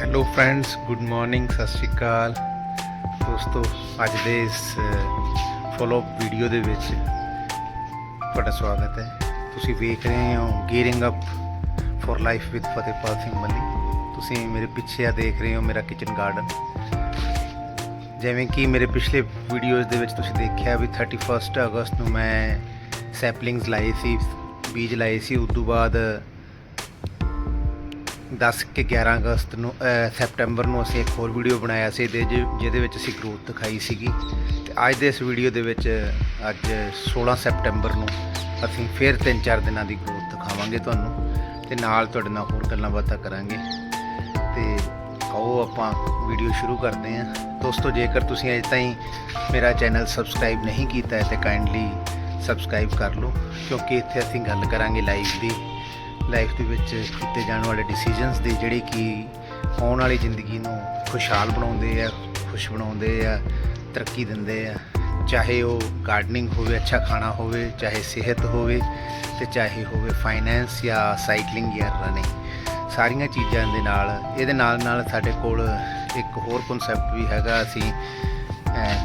Hello friends good morning ਸਤਿ ਸ਼੍ਰੀ ਅਕਾਲ ਦੋਸਤੋ, ਅੱਜ ਦੇ ਇਸ ਫੋਲੋ ਵੀਡੀਓ ਦੇ ਵਿੱਚ ਤੁਹਾਡਾ ਸਵਾਗਤ ਹੈ। ਤੁਸੀਂ ਵੇਖ ਰਹੇ ਹੋ gearing up for life with Fatehpal Singh Malli ਤੁਸੀਂ ਮੇਰੇ ਪਿੱਛੇ ਆ ਦੇਖ ਰਹੇ ਹੋ ਮੇਰਾ ਕਿਚਨ ਗਾਰਡਨ ਜਿਵੇਂ ਕਿ ਮੇਰੇ ਪਿਛਲੇ ਵੀਡੀਓਜ਼ ਦੇ ਵਿੱਚ ਤੁਸੀਂ ਦੇਖਿਆ ਵੀ 31 ਅਗਸਤ ਨੂੰ ਮੈਂ ਸੈਪਲਿੰਗਸ ਲਾਏ ਸੀ, ਬੀਜ ਲਾਏ ਸੀ। ਉਸ ਤੋਂ ਬਾਅਦ 10 ਕਿ 11 ਅਗਸਤ ਨੂੰ ਸੈਪਟੈਂਬਰ ਨੂੰ ਅਸੀਂ ਇੱਕ ਹੋਰ ਵੀਡੀਓ ਬਣਾਇਆ ਸੀ, ਇਹਦੇ ਜਿਹਦੇ ਵਿੱਚ ਅਸੀਂ ਗਰੋਥ ਦਿਖਾਈ ਸੀਗੀ। ਤੇ ਅੱਜ ਦੇ ਇਸ ਵੀਡੀਓ ਦੇ ਵਿੱਚ, ਅੱਜ 16 ਸੈਪਟੈਂਬਰ ਨੂੰ ਅਸੀਂ ਫਿਰ 3-4 ਦਿਨਾਂ ਦੀ ਗਰੋਥ ਦਿਖਾਵਾਂਗੇ ਤੁਹਾਨੂੰ ਤੇ ਨਾਲ ਤੁਹਾਡੇ ਨਾਲ ਹੋਰ ਗੱਲਾਂ ਬਾਤਾਂ ਕਰਾਂਗੇ। ਤੇ ਆਓ ਆਪਾਂ ਵੀਡੀਓ ਸ਼ੁਰੂ ਕਰਦੇ ਹਾਂ। ਦੋਸਤੋ, ਜੇਕਰ ਤੁਸੀਂ ਅਜੇ ਤਾਈਂ ਮੇਰਾ ਚੈਨਲ ਸਬਸਕ੍ਰਾਈਬ ਨਹੀਂ ਕੀਤਾ ਹੈ, ਤੇ ਕਾਈਂਡਲੀ ਸਬਸਕ੍ਰਾਈਬ ਕਰ ਲਓ, ਕਿਉਂਕਿ ਇੱਥੇ ਅਸੀਂ ਗੱਲ ਕਰਾਂਗੇ ਲਾਈਵ ਦੀ। ਲਾਈਫ ਦੇ ਵਿੱਚ ਕੀਤੇ ਜਾਣ ਵਾਲੇ ਡਿਸੀਜਨਸ ਦੇ ਜਿਹੜੇ ਕਿ ਆਉਣ ਵਾਲੀ ਜ਼ਿੰਦਗੀ ਨੂੰ ਖੁਸ਼ਹਾਲ ਬਣਾਉਂਦੇ ਆ, ਖੁਸ਼ ਬਣਾਉਂਦੇ ਆ, ਤਰੱਕੀ ਦਿੰਦੇ ਆ। ਚਾਹੇ ਉਹ ਗਾਰਡਨਿੰਗ ਹੋਵੇ, ਅੱਛਾ ਖਾਣਾ ਹੋਵੇ, ਚਾਹੇ ਸਿਹਤ ਹੋਵੇ ਤੇ ਚਾਹੇ ਹੋਵੇ ਫਾਈਨੈਂਸ ਜਾਂ ਸਾਈਕਲਿੰਗ ਜਾਂ ਰਨਿੰਗ ਸਾਰੀਆਂ ਚੀਜ਼ਾਂ ਦੇ ਨਾਲ, ਇਹਦੇ ਨਾਲ ਨਾਲ ਸਾਡੇ ਕੋਲ ਇੱਕ ਹੋਰ ਕਨਸੈਪਟ ਵੀ ਹੈਗਾ। ਅਸੀਂ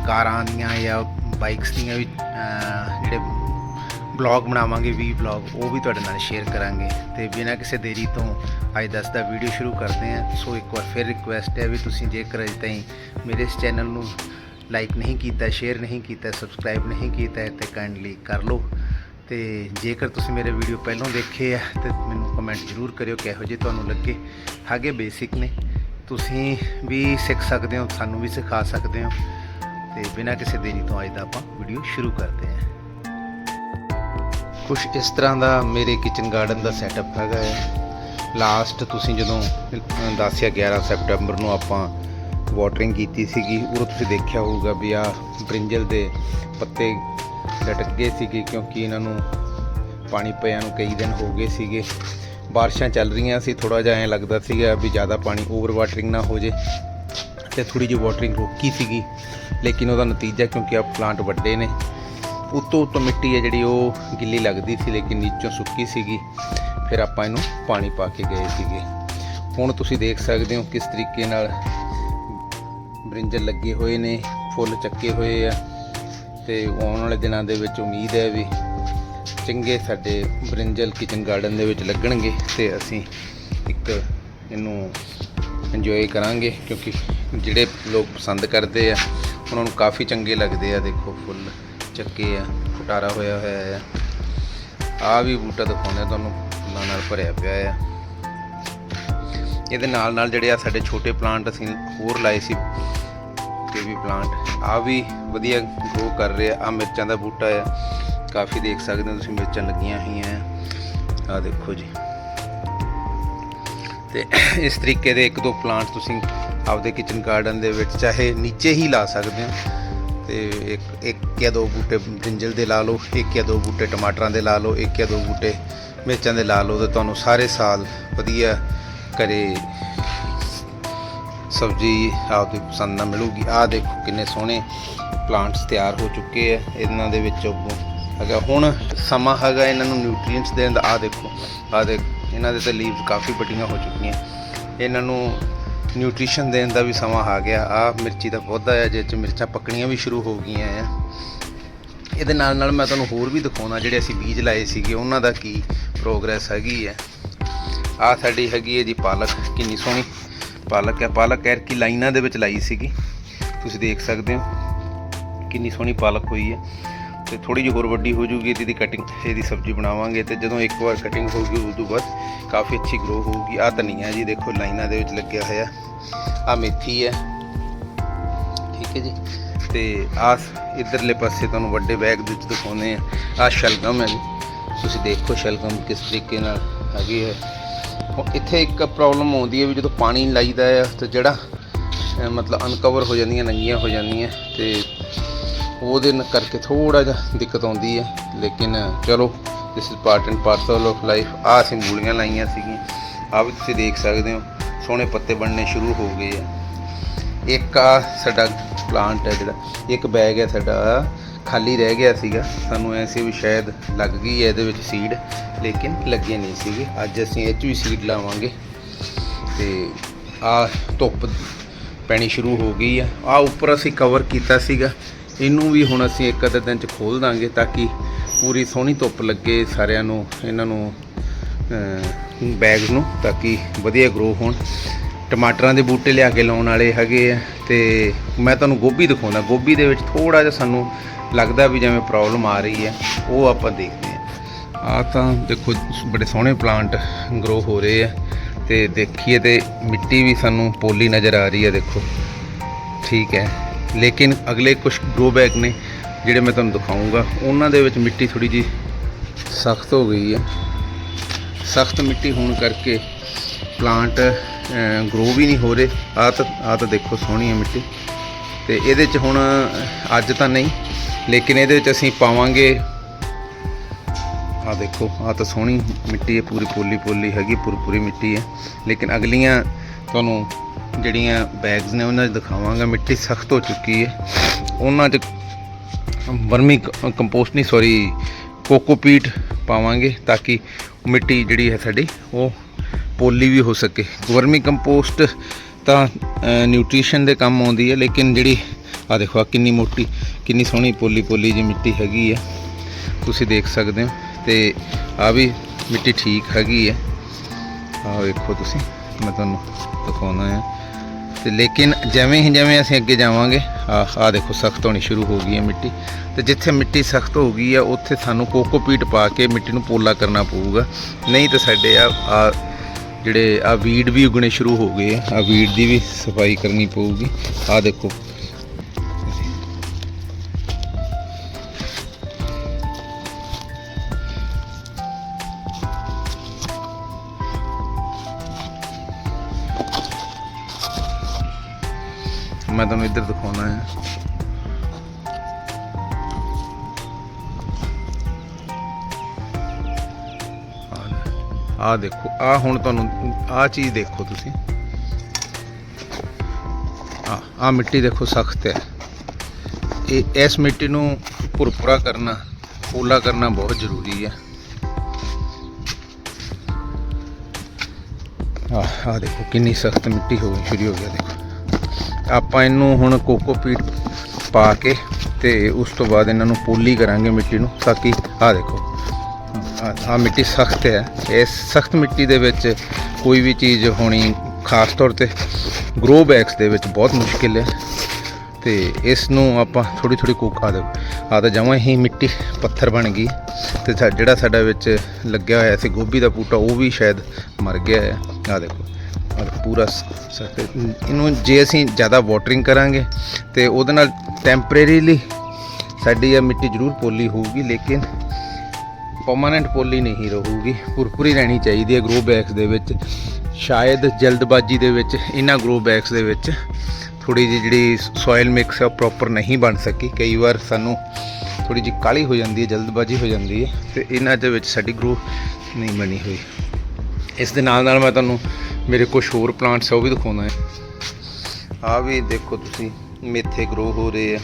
ਕਾਰਾਂ ਦੀਆਂ ਜਾਂ ਬਾਈਕਸ ਦੀਆਂ ਵੀ ਜਿਹੜੇ ਬਲੌਗ ਬਣਾਵਾਂਗੇ ਵੀ ਬਲੌਗ ਉਹ ਵੀ ਤੁਹਾਡੇ ਨਾਲ ਸ਼ੇਅਰ ਕਰਾਂਗੇ। ਤੇ ਬਿਨਾਂ ਕਿਸੇ ਦੇਰੀ ਤੋਂ ਅੱਜ ਦੱਸ ਦਾ ਵੀਡੀਓ ਸ਼ੁਰੂ ਕਰਦੇ ਹਾਂ। ਸੋ ਇੱਕ ਵਾਰ ਫਿਰ ਰਿਕੁਐਸਟ ਹੈ ਵੀ ਤੁਸੀਂ ਜੇਕਰ ਅਜੇ ਤਾਈਂ ਮੇਰੇ ਇਸ ਚੈਨਲ ਨੂੰ ਲਾਈਕ ਨਹੀਂ ਕੀਤਾ ਸ਼ੇਅਰ ਨਹੀਂ ਕੀਤਾ ਸਬਸਕ੍ਰਾਈਬ ਨਹੀਂ ਕੀਤਾ ਹੈ, ਤੇ ਕਾਈਂਡਲੀ ਕਰ ਲਓ। ਤੇ ਜੇਕਰ ਤੁਸੀਂ ਮੇਰੇ ਵੀਡੀਓ ਪਹਿਲਾਂ ਦੇਖੇ ਆ, ਤੇ ਮੈਨੂੰ ਕਮੈਂਟ ਜ਼ਰੂਰ ਕਰਿਓ ਕਿਹੋ ਜਿਹੇ ਤੁਹਾਨੂੰ ਲੱਗੇ ਹਾਗੇ ਬੇਸਿਕ ਨੇ। ਤੁਸੀਂ ਵੀ ਸਿੱਖ ਸਕਦੇ ਹੋ, ਸਾਨੂੰ ਵੀ ਸਿਖਾ ਸਕਦੇ ਹੋ। ਤੇ ਬਿਨਾਂ ਕਿਸੇ ਦੇਰੀ ਤੋਂ ਅੱਜ ਦਾ ਆਪਾਂ ਵੀਡੀਓ ਸ਼ੁਰੂ ਕਰਦੇ ਹਾਂ। ਕੁਝ ਇਸ ਤਰ੍ਹਾਂ ਦਾ ਮੇਰੇ ਕਿਚਨ ਗਾਰਡਨ ਦਾ ਸੈਟਅਪ ਹੈਗਾ ਹੈ। ਲਾਸਟ ਤੁਸੀਂ ਜਦੋਂ 10 ਜਾਂ 11 ਸੈਪਟੈਂਬਰ ਨੂੰ ਆਪਾਂ ਵਾਟਰਿੰਗ ਕੀਤੀ ਸੀਗੀ, ਉਦੋਂ ਤੁਸੀਂ ਦੇਖਿਆ ਹੋਊਗਾ ਵੀ ਆ ਬ੍ਰਿੰਜਲ ਦੇ ਪੱਤੇ ਲਟਕ ਗਏ ਸੀਗੇ ਕਿਉਂਕਿ ਇਹਨਾਂ ਨੂੰ ਪਾਣੀ ਪਿਆ ਨੂੰ ਕਈ ਦਿਨ ਹੋ ਗਏ ਸੀਗੇ। ਬਾਰਿਸ਼ਾਂ ਚੱਲ ਰਹੀਆਂ ਸੀ ਥੋੜਾ ਜਿਹਾ ਐਂ ਲੱਗਦਾ ਸੀਗਾ ਵੀ ਜ਼ਿਆਦਾ ਪਾਣੀ ਓਵਰ ਵਾਟਰਿੰਗ ਨਾ ਹੋ ਜੇ। ਤੇ ਥੋੜੀ ਜਿਹੀ ਵਾਟਰਿੰਗ ਰੋਕੀ ਸੀਗੀ, ਲੇਕਿਨ ਉਹਦਾ ਨਤੀਜਾ ਕਿਉਂਕਿ ਆ ਪਲਾਂਟ ਵੱਡੇ ਨੇ ਉੱਤੋਂ ਉੱਤੋਂ ਮਿੱਟੀ ਹੈ ਜਿਹੜੀ ਉਹ ਗਿੱਲੀ ਲੱਗਦੀ ਸੀ, ਲੇਕਿਨ ਨੀਚੋਂ ਸੁੱਕੀ ਸੀਗੀ। ਫਿਰ ਆਪਾਂ ਇਹਨੂੰ ਪਾਣੀ ਪਾ ਕੇ ਗਏ ਸੀਗੇ। ਹੁਣ ਤੁਸੀਂ ਦੇਖ ਸਕਦੇ ਹੋ ਕਿਸ ਤਰੀਕੇ ਨਾਲ ਬ੍ਰਿੰਜਲ ਲੱਗੇ ਹੋਏ ਨੇ, ਫੁੱਲ ਚੱਕੇ ਹੋਏ ਆ। ਤੇ ਆਉਣ ਵਾਲੇ ਦਿਨਾਂ ਦੇ ਵਿੱਚ ਉਮੀਦ ਹੈ ਵੀ ਚੰਗੇ ਸਾਡੇ ਬ੍ਰਿੰਜਲ ਕਿਚਨ ਗਾਰਡਨ ਦੇ ਵਿੱਚ ਲੱਗਣਗੇ ਤੇ ਅਸੀਂ ਇੱਕ ਇਹਨੂੰ ਇੰਜੋਏ ਕਰਾਂਗੇ, ਕਿਉਂਕਿ ਜਿਹੜੇ ਲੋਕ ਪਸੰਦ ਕਰਦੇ ਆ, ਉਹਨਾਂ ਨੂੰ ਕਾਫੀ ਚੰਗੇ ਲੱਗਦੇ ਆ, ਦੇਖੋ ਫੁੱਲ। ਚੱਕੇ ਆ, ਫਟਾਰਾ ਹੋਇਆ ਹੋਇਆ ਆ। ਆ ਵੀ ਬੂਟਾ ਦਿਖਾਉਂਦੇ ਆ ਤੁਹਾਨੂੰ, ਫੁੱਲਾਂ ਨਾਲ ਭਰਿਆ ਪਿਆ ਆ। ਇਹਦੇ ਨਾਲ ਨਾਲ ਜਿਹੜੇ ਆ ਸਾਡੇ ਛੋਟੇ ਪਲਾਂਟ ਅਸੀਂ ਹੋਰ ਲਾਏ ਸੀ ਬੇਬੀ ਪਲਾਂਟ ਆ ਵੀ ਵਧੀਆ ਗਰੋ ਕਰ ਰਿਹਾ ਆ। ਮਿਰਚਾਂ ਦਾ ਬੂਟਾ ਆ। ਕਾਫੀ ਦੇਖ ਸਕਦੇ ਹੋ ਤੁਸੀਂ, ਮਿਰਚਾਂ ਲੱਗੀਆਂ ਹੋਈਆਂ ਆ। ਆ ਦੇਖੋ ਜੀ। ਤੇ ਇਸ ਤਰੀਕੇ ਦੇ ਇੱਕ ਦੋ ਪਲਾਂਟ ਤੁਸੀਂ ਆਪਦੇ ਕਿਚਨ ਗਾਰਡਨ ਦੇ ਵਿੱਚ, ਚਾਹੇ ਨੀਚੇ ਹੀ ਲਾ ਸਕਦੇ ਹੋ। ਤੇ ਇੱਕ ਇੱਕ ਜਾਂ ਦੋ ਬੂਟੇ ਬ੍ਰਿੰਜਲ ਦੇ ਲਾ ਲਓ, ਇੱਕ ਜਾਂ ਦੋ ਬੂਟੇ ਟਮਾਟਰਾਂ ਦੇ ਲਾ ਲਓ, ਇੱਕ ਜਾਂ ਦੋ ਬੂਟੇ ਮਿਰਚਾਂ ਦੇ ਲਾ ਲਓ ਤੇ ਤੁਹਾਨੂੰ ਸਾਰੇ ਸਾਲ ਵਧੀਆ ਘਰੇ ਸਬਜ਼ੀ ਆਪਦੀ ਪਸੰਦ ਨਾਲ ਮਿਲੂਗੀ। ਆਹ ਦੇਖੋ ਕਿੰਨੇ ਸੋਹਣੇ ਪਲਾਂਟਸ ਤਿਆਰ ਹੋ ਚੁੱਕੇ ਆ ਇਹਨਾਂ ਦੇ ਵਿੱਚ ਅੱਗੋਂ। ਹੈਗਾ ਹੁਣ ਸਮਾਂ ਹੈਗਾ ਇਹਨਾਂ ਨੂੰ ਨਿਊਟ੍ਰੀਐਂਟਸ ਦੇਣ ਦਾ, ਆਹ ਦੇਖੋ, ਆਹ ਦੇਖ, ਇਹਨਾਂ ਦੇ ਤਾਂ ਲੀਵਸ ਕਾਫੀ ਵੱਡੀਆਂ ਹੋ ਚੁੱਕੀਆਂ। ਇਹਨਾਂ ਨੂੰ ਨਿਊਟ੍ਰੀਸ਼ਨ ਦੇਣ ਦਾ ਵੀ ਸਮਾਂ ਆ ਗਿਆ। ਆ ਮਿਰਚੀ ਦਾ ਪੌਦਾ ਹੈ ਜਿਸ 'ਚ ਮਿਰਚਾਂ ਪੱਕਣੀਆਂ ਵੀ ਸ਼ੁਰੂ ਹੋ ਗਈਆਂ ਆ। ਇਹਦੇ ਨਾਲ ਨਾਲ ਮੈਂ ਤੁਹਾਨੂੰ ਹੋਰ ਵੀ ਦਿਖਾਉਣਾ, ਜਿਹੜੇ ਅਸੀਂ ਬੀਜ ਲਾਏ ਸੀਗੇ, ਉਹਨਾਂ ਦਾ ਕੀ ਪ੍ਰੋਗਰੈਸ ਹੈਗੀ ਹੈ ਆ ਸਾਡੀ ਹੈਗੀ ਹੈ ਜੀ ਪਾਲਕ, ਕਿੰਨੀ ਸੋਹਣੀ ਪਾਲਕ ਹੈ ਪਾਲਕ ਐਰ ਕੀ ਲਾਈਨਾਂ ਦੇ ਵਿੱਚ ਲਾਈ ਸੀਗੀ। ਤੁਸੀਂ ਦੇਖ ਸਕਦੇ ਹੋ ਕਿੰਨੀ ਸੋਹਣੀ ਪਾਲਕ ਹੋਈ ਹੈ ਤੇ ਥੋੜੀ ਜਿਹੀ ਹੋਰ ਵੱਡੀ ਹੋ ਜੂਗੀ ਇਹਦੀ ਕਟਿੰਗ ਇਹਦੀ ਸਬਜ਼ੀ ਬਣਾਵਾਂਗੇ ਤੇ ਜਦੋਂ ਇੱਕ ਵਾਰ ਕਟਿੰਗ ਹੋ ਗਈ ਉਸ ਤੋਂ ਬਾਅਦ ਕਾਫੀ ਅੱਛੀ ਗਰੋ ਹੋਊਗੀ। ਆ ਧਨੀਆ ਜੀ ਦੇਖੋ, ਲਾਈਨਾਂ ਦੇ ਵਿੱਚ ਲੱਗਿਆ ਹੋਇਆ। ਆ ਮੇਥੀ ਹੈ। ਠੀਕ ਹੈ ਜੀ। ਤੇ ਆ ਇਧਰਲੇ ਪਾਸੇ ਤੁਹਾਨੂੰ ਵੱਡੇ ਬੈਗ ਦੇ ਵਿੱਚ ਦਿਖਾਉਂਦੇ ਆ ਆ ਸ਼ਲਗਮ ਹੈ ਜੀ। ਤੁਸੀਂ ਦੇਖੋ ਸ਼ਲਗਮ ਕਿਸ ਤਰੀਕੇ ਨਾਲ ਹੈਗੀ ਹੈ। ਹੁਣ ਇੱਥੇ ਇੱਕ ਪ੍ਰੋਬਲਮ ਆਉਂਦੀ ਹੈ ਵੀ ਜਦੋਂ ਪਾਣੀ ਲਾਈਦਾ ਹੈ ਤੇ ਜਿਹੜਾ ਮਤਲਬ ਅਨਕਵਰ ਹੋ ਜਾਂਦੀਆਂ, ਨੰਗੀਆਂ ਹੋ ਜਾਂਦੀਆਂ, ਤੇ ਉਹਦੇ ਨਾਲ ਕਰਕੇ ਥੋੜਾ ਜਿਹਾ ਦਿੱਕਤ ਆਉਂਦੀ ਹੈ। ਲੇਕਿਨ ਚਲੋ this is part and parcel of life ਆ ਅਸੀਂ ਮੂਲੀਆਂ ਲਾਈਆਂ ਸੀਗੀਆਂ। ਆ ਵੀ ਤੁਸੀਂ ਦੇਖ ਸਕਦੇ ਹੋ। ਸੋਹਣੇ ਪੱਤੇ ਬਣਨੇ ਸ਼ੁਰੂ ਹੋ ਗਏ ਆ। ਇੱਕ ਆ ਸਾਡਾ ਪਲਾਂਟ ਹੈ ਜਿਹੜਾ। ਇੱਕ ਬੈਗ ਹੈ ਸਾਡਾ। ਖਾਲੀ ਰਹਿ ਗਿਆ ਸੀਗਾ। ਸਾਨੂੰ ਐ ਸੀ ਵੀ ਸ਼ਾਇਦ ਲੱਗ ਗਈ ਹੈ ਇਹਦੇ ਵਿੱਚ ਸੀਡ ਲੇਕਿਨ ਲੱਗੇ ਨਹੀਂ ਸੀਗੇ। ਅੱਜ ਅਸੀਂ ਇਹ 'ਚ ਵੀ ਸੀਡ ਲਾਵਾਂਗੇ। ਤੇ ਆ ਧੁੱਪ ਪੈਣੀ ਸ਼ੁਰੂ ਹੋ ਗਈ ਆ। ਆ ਉੱਪਰ ਅਸੀਂ ਕਵਰ ਕੀਤਾ ਸੀਗਾ। ਇਹਨੂੰ ਵੀ ਹੁਣ ਅਸੀਂ ਇੱਕ ਅੱਧੇ ਦਿਨ ਚ ਖੋਲ ਦਾਂਗੇ ਤਾਂ ਕਿ ਪੂਰੀ ਸੋਹਣੀ ਧੁੱਪ ਲੱਗੇ ਸਾਰਿਆਂ ਨੂੰ, ਇਹਨਾਂ ਨੂੰ ਬੈਗ ਨੂੰ, ਤਾਂ ਕਿ ਵਧੀਆ ਗਰੋ ਹੋਣ। ਟਮਾਟਰਾਂ ਦੇ ਬੂਟੇ ਲਿਆ ਕੇ ਲਾਉਣ ਵਾਲੇ ਹੈਗੇ ਆ ਤੇ ਮੈਂ ਤੁਹਾਨੂੰ ਗੋਭੀ ਦਿਖਾਉਂਦਾ। ਗੋਭੀ ਦੇ ਵਿੱਚ ਥੋੜਾ ਜਿਹਾ ਸਾਨੂੰ ਲੱਗਦਾ ਵੀ ਜਿਵੇਂ ਪ੍ਰੋਬਲਮ ਆ ਰਹੀ ਹੈ, ਉਹ ਆਪਾਂ ਦੇਖਦੇ ਹਾਂ। ਆ ਤਾਂ ਦੇਖੋ, ਬੜੇ ਸੋਹਣੇ ਪਲਾਂਟ ਗਰੋ ਹੋ ਰਹੇ ਆ ਤੇ ਦੇਖੀਏ ਤੇ ਮਿੱਟੀ ਵੀ ਸਾਨੂੰ ਪੋਲੀ ਨਜ਼ਰ ਆ ਰਹੀ ਹੈ, ਦੇਖੋ। ਠੀਕ ਹੈ। ਲੇਕਿਨ ਅਗਲੇ ਕੁਝ ਗਰੋ ਬੈਗ ਨੇ ਜਿਹੜੇ ਮੈਂ ਤੁਹਾਨੂੰ ਦਿਖਾਉਂਗਾ ਉਹਨਾਂ ਦੇ ਵਿੱਚ ਮਿੱਟੀ ਥੋੜੀ ਜੀ ਸਖਤ ਹੋ ਗਈ ਹੈ ਸਖਤ ਮਿੱਟੀ ਹੋਣ ਕਰਕੇ ਪਲਾਂਟ ਗਰੋ ਵੀ ਨਹੀਂ ਹੋ ਰਹੇ। ਆ ਤਾਂ ਆ ਤਾਂ ਦੇਖੋ ਸੋਹਣੀ ਹੈ ਮਿੱਟੀ। ਤੇ ਇਹਦੇ ਚ ਹੁਣ ਅੱਜ ਤਾਂ ਨਹੀਂ, ਲੇਕਿਨ ਇਹਦੇ ਵਿੱਚ ਅਸੀਂ ਪਾਵਾਂਗੇ ਆ ਦੇਖੋ ਆ ਤਾਂ ਸੋਹਣੀ ਮਿੱਟੀ ਹੈ, ਪੂਰੀ ਪੋਲੀ ਪੋਲੀ ਹੈਗੀ, ਪੂਰੀ ਪੂਰੀ ਮਿੱਟੀ ਹੈ। ਲੇਕਿਨ ਅਗਲੀਆਂ ਤੁਹਾਨੂੰ ਜਿਹੜੀਆਂ ਬੈਗਸ ਨੇ ਉਹਨਾਂ 'ਚ ਦਿਖਾਵਾਂਗਾ, ਮਿੱਟੀ ਸਖਤ ਹੋ ਚੁੱਕੀ ਹੈ। ਉਹਨਾਂ 'ਚ ਵਰਮੀ ਕੰਪੋਸਟ ਨਹੀਂ ਸੌਰੀ ਕੋਕੋਪੀਟ ਪਾਵਾਂਗੇ ਤਾਂ ਕਿ ਮਿੱਟੀ ਜਿਹੜੀ ਹੈ ਸਾਡੀ ਉਹ ਪੋਲੀ ਵੀ ਹੋ ਸਕੇ। ਵਰਮੀ ਕੰਪੋਸਟ ਤਾਂ ਨਿਊਟ੍ਰੀਸ਼ਨ ਦੇ ਕੰਮ ਆਉਂਦੀ ਹੈ, ਲੇਕਿਨ ਜਿਹੜੀ ਆ ਦੇਖੋ ਆ ਕਿੰਨੀ ਮੋਟੀ, ਕਿੰਨੀ ਸੋਹਣੀ ਪੋਲੀ ਪੋਲੀ ਜੀ ਮਿੱਟੀ ਹੈਗੀ ਹੈ। ਤੁਸੀਂ ਦੇਖ ਸਕਦੇ ਹੋ ਤੇ ਆ ਵੀ ਮਿੱਟੀ ਠੀਕ ਹੈਗੀ ਹੈ। ਆ ਵੇਖੋ ਤੁਸੀਂ, ਮੈਂ ਤੁਹਾਨੂੰ ਦਿਖਾਉਣਾ ਹੈ ਤੇ ਲੇਕਿਨ ਜਿਵੇਂ ਹੀ ਜਿਵੇਂ ਅਸੀਂ ਅੱਗੇ ਜਾਵਾਂਗੇ ਆ ਆ ਦੇਖੋ, ਸਖਤ ਹੋਣੀ ਸ਼ੁਰੂ ਹੋ ਗਈ ਹੈ ਮਿੱਟੀ। ਤੇ ਜਿੱਥੇ ਮਿੱਟੀ ਸਖਤ ਹੋ ਗਈ ਆ ਉੱਥੇ ਸਾਨੂੰ ਕੋਕੋਪੀਟ ਪਾ ਕੇ ਮਿੱਟੀ ਨੂੰ ਪੋਲਾ ਕਰਨਾ ਪਊਗਾ। ਨਹੀਂ ਤਾਂ ਸਾਡੇ ਆ ਆ ਜਿਹੜੇ ਆ ਵੀਡ ਵੀ ਉਗਣੇ ਸ਼ੁਰੂ ਹੋ ਗਏ। ਆ ਵੀਡ ਦੀ ਵੀ ਸਫ਼ਾਈ ਕਰਨੀ ਪਊਗੀ। ਆ ਦੇਖੋ ਮੈਂ ਤੁਹਾਨੂੰ ਇੱਧਰ ਦਿਖਾਉਣਾ ਹੈ। ਆ ਦੇਖੋ ਆ ਹੁਣ ਤੁਹਾਨੂੰ ਆ ਚੀਜ਼ ਦੇਖੋ ਤੁਸੀਂ। ਆ ਆ ਮਿੱਟੀ ਦੇਖੋ ਸਖਤ ਹੈ। ਇਹ, ਇਸ ਮਿੱਟੀ ਨੂੰ ਭੁਰਭੁਰਾ ਕਰਨਾ, ਪੋਲਾ ਕਰਨਾ ਬਹੁਤ ਜ਼ਰੂਰੀ ਹੈ। ਆ ਆ ਦੇਖੋ ਕਿੰਨੀ ਸਖਤ ਮਿੱਟੀ ਹੋ ਗਈ, ਸ਼ੁਰੂ ਹੋ ਗਿਆ ਦੇਖੋ। ਆਪਾਂ ਇਹਨੂੰ ਹੁਣ ਕੋਕੋਪੀਟ ਪਾ ਕੇ ਤੇ ਉਸ ਤੋਂ ਬਾਅਦ ਇਹਨਾਂ ਨੂੰ ਪੋਲੀ ਕਰਾਂਗੇ ਮਿੱਟੀ ਨੂੰ ਤਾਂ ਕਿ ਆ ਦੇਖੋ ਆ ਮਿੱਟੀ ਸਖਤ ਹੈ। ਇਸ ਸਖਤ ਮਿੱਟੀ ਦੇ ਵਿੱਚ ਕੋਈ ਵੀ ਚੀਜ਼ ਹੋਣੀ ਖਾਸ ਤੌਰ ਤੇ ਗਰੋ ਬੈਗਸ ਦੇ ਵਿੱਚ ਬਹੁਤ ਮੁਸ਼ਕਿਲ ਹੈ। ਤੇ ਇਸ ਨੂੰ ਆਪਾਂ ਥੋੜੀ ਥੋੜੀ ਕੋਕ ਆ ਦੇ ਆ ਤਾਂ ਜਮਾਂ ਹੀ ਮਿੱਟੀ ਪੱਥਰ ਬਣ ਗਈ। ਤੇ ਸਾ- ਜਿਹੜਾ ਸਾਡਾ ਵਿੱਚ ਲੱਗਿਆ ਹੋਇਆ ਸੀ ਗੋਭੀ ਦਾ ਬੂਟਾ, ਉਹ ਵੀ ਸ਼ਾਇਦ ਮਰ ਗਿਆ ਹੈ। ਆ ਦੇਖੋ ਆ ਪੂਰਾ ਇਹਨੂੰ ਜੇ ਅਸੀਂ ਜ਼ਿਆਦਾ ਵਾਟਰਿੰਗ ਕਰਾਂਗੇ, ਤੇ ਉਹਦੇ ਨਾਲ ਟੈਂਪਰੇਰੀਲੀ ਸਾਡੀ ਇਹ ਮਿੱਟੀ ਜ਼ਰੂਰ ਪੋਲੀ ਹੋਊਗੀ, ਲੇਕਿਨ ਪਰਮਾਨੈਂਟ ਪੋਲੀ ਨਹੀਂ ਰਹੂਗੀ। ਪੁਰਪੁਰੀ ਰਹਿਣੀ ਚਾਹੀਦੀ ਹੈ ਗਰੋ ਬੈਗਸ ਦੇ ਵਿੱਚ। ਸ਼ਾਇਦ ਜਲਦਬਾਜ਼ੀ ਦੇ ਵਿੱਚ, ਇਹਨਾਂ ਗਰੋ ਬੈਗਸ ਦੇ ਵਿੱਚ ਥੋੜੀ ਜਿਹੀ ਜਿਹੜੀ ਸੋਇਲ ਮਿਕਸ ਹੈ ਪ੍ਰੋਪਰ ਨਹੀਂ ਬਣ ਸਕੀ। ਕਈ ਵਾਰ ਸਾਨੂੰ ਥੋੜੀ ਜਿਹੀ ਕਾਲੀ ਹੋ ਜਾਂਦੀ ਹੈ, ਜਲਦਬਾਜ਼ੀ ਹੋ ਜਾਂਦੀ ਹੈ, ਤੇ ਇਹਨਾਂ ਦੇ ਵਿੱਚ ਸਾਡੀ ਗਰੋ ਨਹੀਂ ਬਣੀ ਹੋਈ। ਇਸ ਦੇ ਨਾਲ ਨਾਲ ਮੈਂ ਤੁਹਾਨੂੰ ਮੇਰੇ ਕੁਝ ਹੋਰ ਪਲਾਂਟਸ ਆ, ਉਹ ਵੀ ਦਿਖਾਉਣਾ ਹੈ। ਆ ਵੀ ਦੇਖੋ ਤੁਸੀਂ, ਮੇਥੇ ਗਰੋ ਹੋ ਰਹੇ ਆ।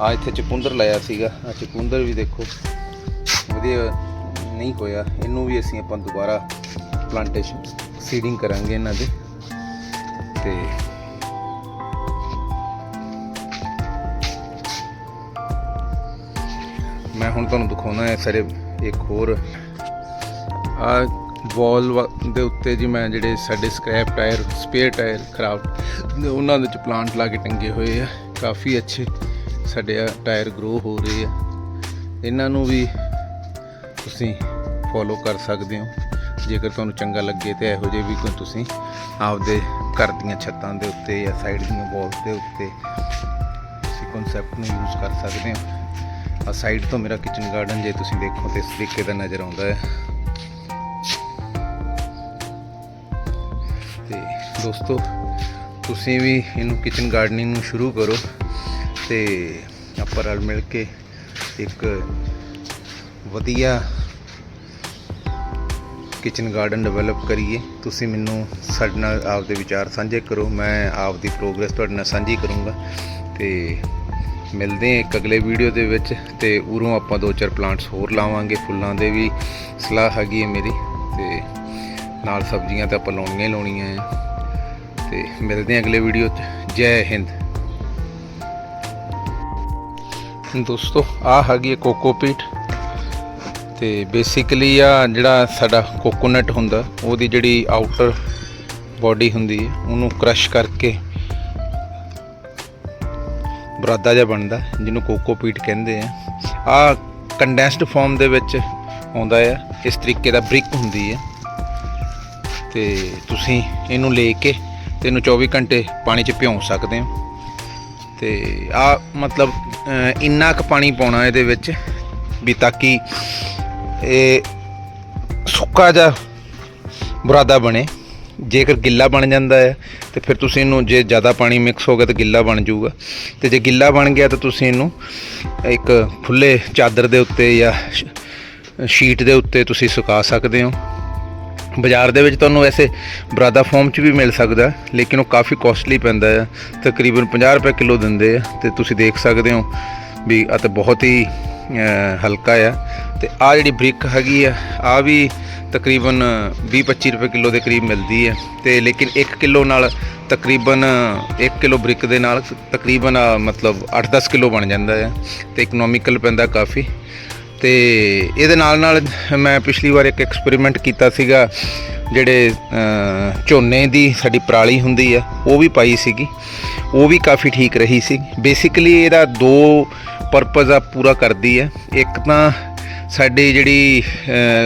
ਆ ਇੱਥੇ ਚਕੁੰਦਰ ਲਾਇਆ ਸੀਗਾ, ਆ ਚਕੁੰਦਰ ਵੀ ਦੇਖੋ। ਵਧੀਆ ਨਹੀਂ ਹੋਇਆ, ਇਹਨੂੰ ਵੀ ਅਸੀਂ ਆਪਾਂ ਦੁਬਾਰਾ ਪਲਾਂਟੇਸ਼ਨ ਸੀਡਿੰਗ ਕਰਾਂਗੇ ਇਹਨਾਂ ਦੇ। ਤੇ ਮੈਂ ਹੁਣ ਤੁਹਾਨੂੰ ਦਿਖਾਉਣਾ ਹੈ ਸਾਰੇ ਇੱਕ ਹੋਰ। ਆ ਵਾਲ ਦੇ ਉੱਤੇ ਜੀ ਮੈਂ ਜਿਹੜੇ ਸਾਡੇ ਸਕ੍ਰੈਪ ਟਾਇਰ ਸਪੇਅਰ ਟਾਇਰ ਖਰਾਬ ਉਹਨਾਂ ਦੇ ਵਿੱਚ ਪਲਾਂਟ ਲਾ ਕੇ ਟੰਗੇ ਹੋਏ ਆ। ਕਾਫੀ ਅੱਛੇ ਸਾਡੇ ਆ ਟਾਇਰ ਗਰੋ ਹੋ ਰਹੇ ਆ। ਇਹਨਾਂ ਨੂੰ ਵੀ ਤੁਸੀਂ ਫੋਲੋ ਕਰ ਸਕਦੇ ਹੋ। ਜੇਕਰ ਤੁਹਾਨੂੰ ਚੰਗਾ ਲੱਗੇ ਤੇ ਇਹੋ ਜਿਹੇ ਵੀ ਕੋਈ ਤੁਸੀਂ ਆਪਦੇ ਘਰ ਦੀਆਂ ਛੱਤਾਂ ਦੇ ਉੱਤੇ ਜਾਂ ਸਾਈਡ ਦੀਆਂ ਵਾਲਸ ਦੇ ਉੱਤੇ ਤੁਸੀਂ ਕਨਸੈਪਟ ਨੂੰ ਯੂਜ਼ ਕਰ ਸਕਦੇ ਹੋ। ਆ ਸਾਈਡ ਤੋਂ ਮੇਰਾ ਕਿਚਨ ਗਾਰਡਨ ਜੇ ਤੁਸੀਂ ਦੇਖੋ ਤੇ ਇਸ ਤਰੀਕੇ ਦਾ ਨਜ਼ਰ ਆਉਂਦਾ ਹੈ। ਦੋਸਤੋ, ਤੁਸੀਂ ਵੀ ਇਹਨੂੰ ਕਿਚਨ ਗਾਰਡਨਿੰਗ ਨੂੰ ਸ਼ੁਰੂ ਕਰੋ ਤੇ ਆਪਾਂ ਰਲ ਮਿਲ ਕੇ ਇੱਕ ਵਧੀਆ ਕਿਚਨ ਗਾਰਡਨ ਡਿਵੈਲਪ ਕਰੀਏ। ਤੁਸੀਂ ਮੈਨੂੰ ਸਾਡੇ ਨਾਲ ਆਪਦੇ ਵਿਚਾਰ ਸਾਂਝੇ ਕਰੋ, ਮੈਂ ਆਪਦੀ ਪ੍ਰੋਗਰੈਸ ਤੁਹਾਡੇ ਨਾਲ ਸਾਂਝੀ ਕਰੂੰਗਾ ਤੇ ਮਿਲਦੇ ਹਾਂ ਇੱਕ ਅਗਲੇ ਵੀਡੀਓ ਦੇ ਵਿੱਚ ਤੇ ਉਰੋਂ ਆਪਾਂ ਦੋ ਚਾਰ ਪਲਾਂਟਸ ਹੋਰ ਲਾਵਾਂਗੇ, ਫੁੱਲਾਂ ਦੇ ਵੀ ਸਲਾਹ ਹੈਗੀ ਹੈ ਮੇਰੀ ਤੇ ਨਾਲ ਸਬਜ਼ੀਆਂ ਤਾਂ ਆਪਾਂ ਲਾਉਣੀਆਂ ਹੀ ਲਾਉਣੀਆਂ ਆ। ਤੇ ਮਿਲਦੇ ਹਾਂ ਅਗਲੇ ਵੀਡੀਓ 'ਚ ਜੈ ਹਿੰਦ। ਦੋਸਤੋ ਆ ਹੈਗੀ ਹੈ ਕੋਕੋਪੀਟ ਤੇ ਬੇਸਿਕਲੀ ਆ ਜਿਹੜਾ ਸਾਡਾ ਕੋਕੋਨਟ ਹੁੰਦਾ, ਉਹਦੀ ਜਿਹੜੀ ਆਊਟਰ ਬਾਡੀ ਹੁੰਦੀ ਹੈ, ਉਹਨੂੰ ਕ੍ਰਸ਼ ਕਰਕੇ ਬਰਾਦਾ ਜਿਹਾ ਬਣਦਾ, ਜਿਹਨੂੰ ਕੋਕੋਪੀਟ ਕਹਿੰਦੇ ਆ। ਆ ਕੰਡੈਂਸਡ ਫਾਰਮ ਦੇ ਵਿੱਚ ਆਉਂਦਾ ਆ, ਇਸ ਤਰੀਕੇ ਦਾ ਬ੍ਰਿਕ ਹੁੰਦੀ ਹੈ ਤੇ ਤੁਸੀਂ ਇਹਨੂੰ ਲੈ ਕੇ ਤੇ ਇਹਨੂੰ 24 ਘੰਟੇ ਪਾਣੀ 'ਚ ਭਿਉਂ ਸਕਦੇ ਹੋ। ਤੇ ਆ ਮਤਲਬ ਇੰਨਾ ਕੁ ਪਾਣੀ ਪਾਉਣਾ ਇਹਦੇ ਵਿੱਚ ਵੀ ਤਾਂ ਕਿ ਇਹ ਸੁੱਕਾ ਜਿਹਾ ਬੁਰਾਦਾ ਬਣੇ। ਜੇਕਰ ਗਿੱਲਾ ਬਣ ਜਾਂਦਾ ਹੈ, ਤੇ ਫਿਰ ਤੁਸੀਂ ਇਹਨੂੰ ਜੇ ਜ਼ਿਆਦਾ ਪਾਣੀ ਮਿਕਸ ਹੋ ਗਿਆ ਤਾਂ ਗਿੱਲਾ ਬਣ ਜਾਊਗਾ। ਤੇ ਜੇ ਗਿੱਲਾ ਬਣ ਗਿਆ ਤਾਂ ਤੁਸੀਂ ਇਹਨੂੰ ਇੱਕ ਖੁੱਲੇ ਚਾਦਰ ਦੇ ਉੱਤੇ ਜਾਂ ਸ਼ੀਟ ਦੇ ਉੱਤੇ ਤੁਸੀਂ ਸੁਕਾ ਸਕਦੇ ਹੋ। ਬਾਜ਼ਾਰ ਦੇ ਵਿੱਚ ਤੁਹਾਨੂੰ ਐਸੇ ਬਰਾਦਾ ਫਾਰਮ 'ਚ ਵੀ ਮਿਲ ਸਕਦਾ ਲੇਕਿਨ ਉਹ ਕਾਫੀ ਕੋਸਟਲੀ ਪੈਂਦਾ ਹੈ। ਤਕਰੀਬਨ 50 ਰੁਪਏ ਕਿਲੋ ਦਿੰਦੇ ਆ ਤੇ ਤੁਸੀਂ ਦੇਖ ਸਕਦੇ ਹੋ ਵੀ ਆ ਤੇ ਬਹੁਤ ਹੀ ਹਲਕਾ ਆ। ਤੇ ਆ ਜਿਹੜੀ ਬ੍ਰਿਕ ਹੈਗੀ ਆ ਆ ਵੀ ਤਕਰੀਬਨ 20-25 ਰੁਪਏ ਕਿਲੋ ਦੇ ਕਰੀਬ ਮਿਲਦੀ ਹੈ ਤੇ ਲੇਕਿਨ 1 ਕਿਲੋ ਨਾਲ ਤਕਰੀਬਨ 1 ਕਿਲੋ ਬ੍ਰਿਕ ਦੇ ਨਾਲ ਤਕਰੀਬਨ ਅ, ਮਤਲਬ 8-10 ਕਿਲੋ ਬਣ ਜਾਂਦਾ ਹੈ ਤੇ ਇਕਨੋਮਿਕਲ ਪੈਂਦਾ ਕਾਫੀ। ਤੇ ਇਹਦੇ ਨਾਲ ਨਾਲ ਮੈਂ ਪਿਛਲੀ ਵਾਰ ਇੱਕ ਐਕਸਪੈਰੀਮੈਂਟ ਕੀਤਾ ਸੀਗਾ, ਜਿਹੜੇ ਝੋਨੇ ਦੀ ਸਾਡੀ ਪਰਾਲੀ ਹੁੰਦੀ ਆ, ਉਹ ਵੀ ਪਾਈ ਸੀਗੀ। ਉਹ ਵੀ ਕਾਫੀ ਠੀਕ ਰਹੀ ਸੀ। ਬੇਸਿਕਲੀ ਇਹਦਾ ਦੋ ਪਰਪਸ ਆ ਪੂਰਾ ਕਰਦੀ ਹੈ ਇੱਕ ਤਾਂ ਸਾਡੀ ਜਿਹੜੀ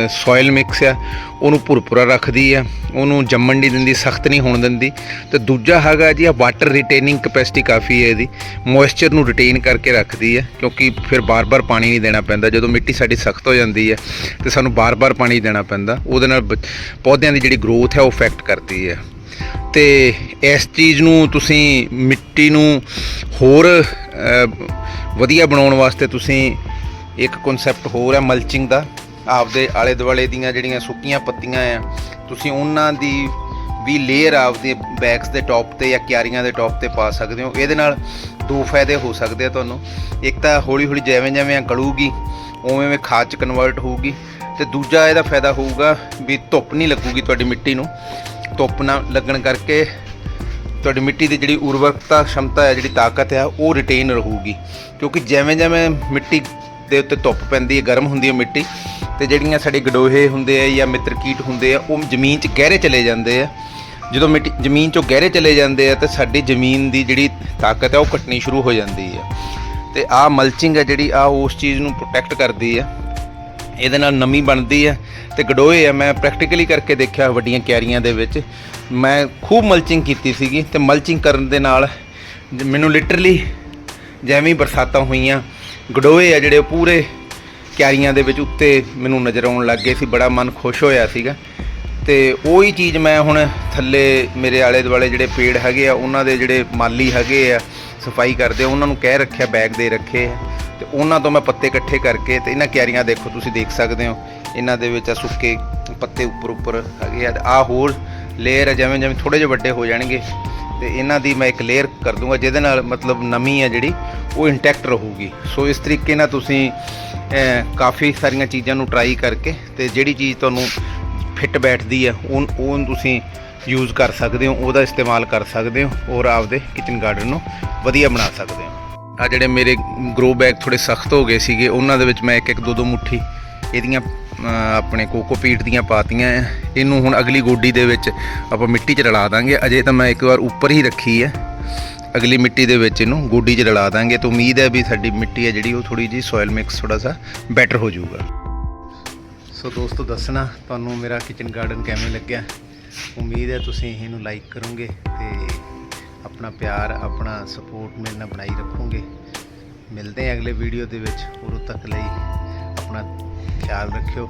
ਸੋਇਲ ਮਿਕਸ ਆ, ਉਹਨੂੰ ਭੁਰਭੁਰਾ ਰੱਖਦੀ ਆ, ਉਹਨੂੰ ਜੰਮਣ ਨਹੀਂ ਦਿੰਦੀ, ਸਖਤ ਨਹੀਂ ਹੋਣ ਦਿੰਦੀ। ਤੇ ਦੂਜਾ ਹੈਗਾ ਜੀ ਆ ਵਾਟਰ ਰਿਟੇਨਿੰਗ ਕਪੈਸਿਟੀ ਕਾਫੀ ਹੈ ਇਹਦੀ। ਮੋਇਸਚਰ ਨੂੰ ਰਿਟੇਨ ਕਰਕੇ ਰੱਖਦੀ ਹੈ ਕਿਉਂਕਿ ਫਿਰ ਬਾਰ-ਬਾਰ ਪਾਣੀ ਨਹੀਂ ਦੇਣਾ ਪੈਂਦਾ। ਜਦੋਂ ਮਿੱਟੀ ਸਾਡੀ ਸਖਤ ਹੋ ਜਾਂਦੀ ਹੈ ਤੇ ਸਾਨੂੰ ਬਾਰ-ਬਾਰ ਪਾਣੀ ਦੇਣਾ ਪੈਂਦਾ, ਉਹਦੇ ਨਾਲ ਬ- ਪੌਦਿਆਂ ਦੀ ਜਿਹੜੀ ਗਰੋਥ ਹੈ, ਉਹ ਇਫੈਕਟ ਕਰਦੀ ਹੈ ਤੇ ਇਸ ਚੀਜ਼ ਨੂੰ ਤੁਸੀਂ ਮਿੱਟੀ ਨੂੰ ਹੋਰ ਵਧੀਆ ਬਣਾਉਣ ਵਾਸਤੇ ਤੁਸੀਂ ਇੱਕ ਕਨਸੈਪਟ ਹੋਰ ਹੈ ਮਲਚਿੰਗ ਦਾ। ਆਪਦੇ ਆਲੇ ਦੁਆਲੇ ਦੀਆਂ ਜਿਹੜੀਆਂ ਸੁੱਕੀਆਂ ਪੱਤੀਆਂ ਆ, ਤੁਸੀਂ ਉਹਨਾਂ ਦੀ ਵੀ ਲੇਅਰ ਆਪਦੇ ਬੈਕਸ ਦੇ ਟੌਪ ਤੇ ਜਾਂ ਕਿਆਰੀਆਂ ਦੇ ਟੌਪ ਤੇ ਪਾ ਸਕਦੇ ਹੋ। ਇਹਦੇ ਨਾਲ ਦੋ ਫਾਇਦੇ ਹੋ ਸਕਦੇ ਆ ਤੁਹਾਨੂੰ। ਇੱਕ ਤਾਂ ਹੌਲੀ ਹੌਲੀ ਜਿਵੇਂ ਜਿਵੇਂ ਗਲੂਗੀ, ਉਵੇਂ ਉਵੇਂ ਖਾਦ ਚ ਕਨਵਰਟ ਹੋਊਗੀ। ਤੇ ਦੂਜਾ ਇਹਦਾ ਫਾਇਦਾ ਹੋਊਗਾ ਵੀ ਧੁੱਪ ਨਹੀਂ ਲੱਗੂਗੀ ਤੁਹਾਡੀ ਮਿੱਟੀ ਨੂੰ। ਧੁੱਪ ਨਾ ਲੱਗਣ ਕਰਕੇ ਤੁਹਾਡੀ ਮਿੱਟੀ ਦੀ ਜਿਹੜੀ ਉਰਵਰਕਤਾ ਸ਼ਮਤਾ ਹੈ, ਜਿਹੜੀ ਤਾਕਤ ਹੈ, ਉਹ ਰਿਟੇਨ ਰਹੂਗੀ। ਕਿਉਂਕਿ ਜਿਵੇਂ ਜਿਵੇਂ ਮਿੱਟੀ ਦੇ ਉੱਤੇ ਧੁੱਪ ਪੈਂਦੀ ਹੈ, ਗਰਮ ਹੁੰਦੀ ਹੈ ਮਿੱਟੀ, ਤੇ ਜਿਹੜੀਆਂ ਸਾਡੇ ਗਡੋਹੇ ਹੁੰਦੇ ਆ ਜਾਂ ਮਿੱਤਰ ਕੀਟ ਹੁੰਦੇ ਆ, ਉਹ ਜ਼ਮੀਨ 'ਚ ਗਹਿਰੇ ਚਲੇ ਜਾਂਦੇ ਆ। ਜਦੋਂ ਮਿੱਟੀ, ਜ਼ਮੀਨ 'ਚੋਂ ਗਹਿਰੇ ਚਲੇ ਜਾਂਦੇ ਆ, ਤੇ ਸਾਡੀ ਜ਼ਮੀਨ ਦੀ ਜਿਹੜੀ ਤਾਕਤ ਹੈ ਉਹ ਘਟਣੀ ਸ਼ੁਰੂ ਹੋ ਜਾਂਦੀ ਹੈ ਤੇ ਆਹ ਮਲਚਿੰਗ ਹੈ ਜਿਹੜੀ, ਆ ਉਸ ਚੀਜ਼ ਨੂੰ ਪ੍ਰੋਟੈਕਟ ਕਰਦੀ ਹੈ ਇਹਦੇ ਨਾਲ ਨਮੀ ਬਣਦੀ ਹੈ ਤੇ ਗਡੋਏ ਆ, ਮੈਂ ਪ੍ਰੈਕਟੀਕਲੀ ਕਰਕੇ ਦੇਖਿਆ ਵੱਡੀਆਂ ਕਿਆਰੀਆਂ ਦੇ ਵਿੱਚ। ਮੈਂ ਖੂਬ ਮਲਚਿੰਗ ਕੀਤੀ ਸੀਗੀ, ਤੇ ਮਲਚਿੰਗ ਕਰਨ ਦੇ ਨਾਲ ਮੈਨੂੰ ਲਿਟਰਲੀ ਜਿਵੇਂ ਬਰਸਾਤਾਂ ਹੋਈਆਂ ਗਡੋਏ ਆ ਜਿਹੜੇ ਉਹ ਪੂਰੇ ਕਿਆਰੀਆਂ ਦੇ ਵਿੱਚ ਉੱਤੇ ਮੈਨੂੰ ਨਜ਼ਰ ਆਉਣ ਲੱਗ ਗਏ ਸੀ ਬੜਾ ਮਨ ਖੁਸ਼ ਹੋਇਆ ਸੀਗਾ। ਤੇ ਉਹੀ ਚੀਜ਼ ਮੈਂ ਹੁਣ ਥੱਲੇ ਮੇਰੇ ਆਲੇ ਦੁਆਲੇ ਜਿਹੜੇ ਪੇੜ ਹੈਗੇ ਆ ਉਹਨਾਂ ਦੇ ਜਿਹੜੇ ਮਾਲੀ ਹੈਗੇ ਆ ਸਫ਼ਾਈ ਕਰਦੇ ਆ, ਉਹਨਾਂ ਨੂੰ ਕਹਿ ਰੱਖਿਆ ਬੈਗ ਦੇ ਰੱਖੇ ਆ। ਤੇ ਉਹਨਾਂ ਤੋਂ ਮੈਂ ਪੱਤੇ ਇਕੱਠੇ ਕਰਕੇ ਤੇ ਇਹਨਾਂ ਕਿਆਰੀਆਂ ਦੇਖੋ ਤੁਸੀਂ ਦੇਖ ਸਕਦੇ ਹੋ ਇਹਨਾਂ ਦੇ ਵਿੱਚ ਆ ਸੁੱਕੇ ਪੱਤੇ ਉੱਪਰ ਉੱਪਰ ਹੈਗੇ ਆ। ਤੇ ਆ ਹੋਰ ਲੇਅਰ ਜਿਵੇਂ ਜਿਵੇਂ ਥੋੜੇ ਜਿਹੇ ਵੱਡੇ ਹੋ ਜਾਣਗੇ। ਤੇ ਇਹਨਾਂ ਦੀ ਮੈਂ ਇੱਕ ਲੇਅਰ ਕਰ ਦੂੰਗਾ ਜਿਹਦੇ ਨਾਲ ਮਤਲਬ ਨਮੀ ਹੈ ਜਿਹੜੀ, ਉਹ ਇੰਟੈਕਟ ਰਹੂਗੀ। ਸੋ ਇਸ ਤਰੀਕੇ ਨਾਲ ਤੁਸੀਂ ਕਾਫੀ ਸਾਰੀਆਂ ਚੀਜ਼ਾਂ ਨੂੰ ਟਰਾਈ ਕਰਕੇ ਤੇ ਜਿਹੜੀ ਚੀਜ਼ ਤੁਹਾਨੂੰ ਫਿੱਟ ਬੈਠਦੀ ਹੈ, ਉਹ ਉਹ ਤੁਸੀਂ ਯੂਜ਼ ਕਰ ਸਕਦੇ ਹੋ, ਉਹਦਾ ਇਸਤੇਮਾਲ ਕਰ ਸਕਦੇ ਹੋ ਔਰ ਆਪਦੇ ਕਿਚਨ ਗਾਰਡਨ ਨੂੰ ਵਧੀਆ ਬਣਾ ਸਕਦੇ ਹੋ। ਆ ਜਿਹੜੇ ਮੇਰੇ ਗਰੋ ਬੈਗ ਥੋੜੇ ਸਖਤ ਹੋ ਗਏ ਸੀਗੇ, ਉਹਨਾਂ ਦੇ ਵਿੱਚ ਮੈਂ ਇੱਕ ਇੱਕ ਦੋ ਦੋ ਮੁੱਠੀ ਇਹਦੀਆਂ ਆਪਣੇ ਕੋਕੋਪੀਟ ਦੀਆਂ ਪਾਤੀਆਂ ਆ ਇਹਨੂੰ ਹੁਣ ਅਗਲੀ ਗੋਡੀ ਦੇ ਵਿੱਚ ਆਪਾਂ ਮਿੱਟੀ 'ਚ ਰਲਾ ਦਾਂਗੇ। ਅਜੇ ਤਾਂ ਮੈਂ ਇੱਕ ਵਾਰ ਉੱਪਰ ਹੀ ਰੱਖੀ ਹੈ ਅਗਲੀ ਮਿੱਟੀ ਦੇ ਵਿੱਚ ਇਹਨੂੰ ਗੋਡੀ 'ਚ ਰਲਾ ਦਾਂਗੇ ਤਾਂ ਉਮੀਦ ਹੈ ਵੀ ਸਾਡੀ ਮਿੱਟੀ ਹੈ ਜਿਹੜੀ ਉਹ ਥੋੜੀ ਜੀ ਸੋਇਲ ਮਿਕਸ ਥੋੜਾ ਸਾ ਬੈਟਰ ਹੋ ਜਾਊਗਾ। ਸੋ ਦੋਸਤੋ, ਦੱਸਣਾ, ਤੁਹਾਨੂੰ ਮੇਰਾ ਕਿਚਨ ਗਾਰਡਨ ਕਿਵੇਂ ਲੱਗਿਆ? ਉਮੀਦ ਹੈ ਤੁਸੀਂ ਇਹਨੂੰ ਲਾਈਕ ਕਰੋਗੇ ਤੇ ਆਪਣਾ ਪਿਆਰ, ਆਪਣਾ ਸਪੋਰਟ ਮੇਰੇ ਨਾਲ ਬਣਾਈ ਰੱਖੋਗੇ। ਮਿਲਦੇ ਹਾਂ ਅਗਲੇ ਵੀਡੀਓ ਦੇ ਵਿੱਚ। ਉਦੋਂ ਤੱਕ ਲਈ ਆਪਣਾ ਖਿਆਲ ਰੱਖਿਓ।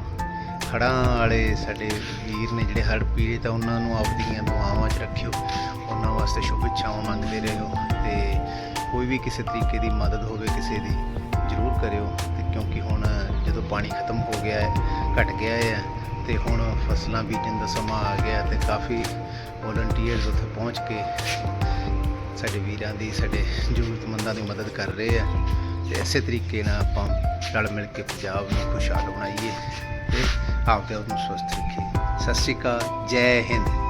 ਹੜ੍ਹਾਂ ਵਾਲੇ ਸਾਡੇ ਵੀਰ ਨੇ ਜਿਹੜੇ ਹੜ੍ਹ ਪੀੜਿਤ ਆ ਉਹਨਾਂ ਨੂੰ ਆਪਦੀਆਂ ਦੁਆਵਾਂ 'ਚ ਰੱਖਿਓ। ਉਹਨਾਂ ਵਾਸਤੇ ਸ਼ੁਭ ਇੱਛਾਵਾਂ ਮੰਗਦੇ ਰਹੋ ਤੇ ਕੋਈ ਵੀ ਕਿਸੇ ਤਰੀਕੇ ਦੀ ਮਦਦ ਹੋਵੇ ਕਿਸੇ ਦੀ, ਜ਼ਰੂਰ ਕਰਿਓ। ਤੇ ਕਿਉਂਕਿ ਹੁਣ ਜਦੋਂ ਪਾਣੀ ਖਤਮ ਹੋ ਗਿਆ ਹੈ, ਘਟ ਗਿਆ ਹੈ ਤੇ ਹੁਣ ਫਸਲਾਂ ਬੀਜਣ ਦਾ ਸਮਾਂ ਆ ਗਿਆ ਤੇ ਕਾਫੀ ਵੋਲੰਟੀਅਰਸ ਉੱਥੇ ਪਹੁੰਚ ਕੇ ਸਾਡੇ ਵੀਰਾਂ ਦੀ, ਸਾਡੇ ਜ਼ਰੂਰਤਮੰਦਾਂ ਦੀ ਮਦਦ ਕਰ ਰਹੇ ਆ। ਤੇ ਇਸੇ ਤਰੀਕੇ ਨਾਲ ਆਪਾਂ ਰਲ ਮਿਲ ਕੇ ਪੰਜਾਬ ਨੂੰ ਖੁਸ਼ਹਾਲ ਬਣਾਈਏ ਤੇ ਆਪਦੇ ਆਪ ਨੂੰ ਸਵਸਥ ਰੱਖੀਏ। ਸਤਿ ਸ਼੍ਰੀ ਅਕਾਲ, ਜੈ ਹਿੰਦ।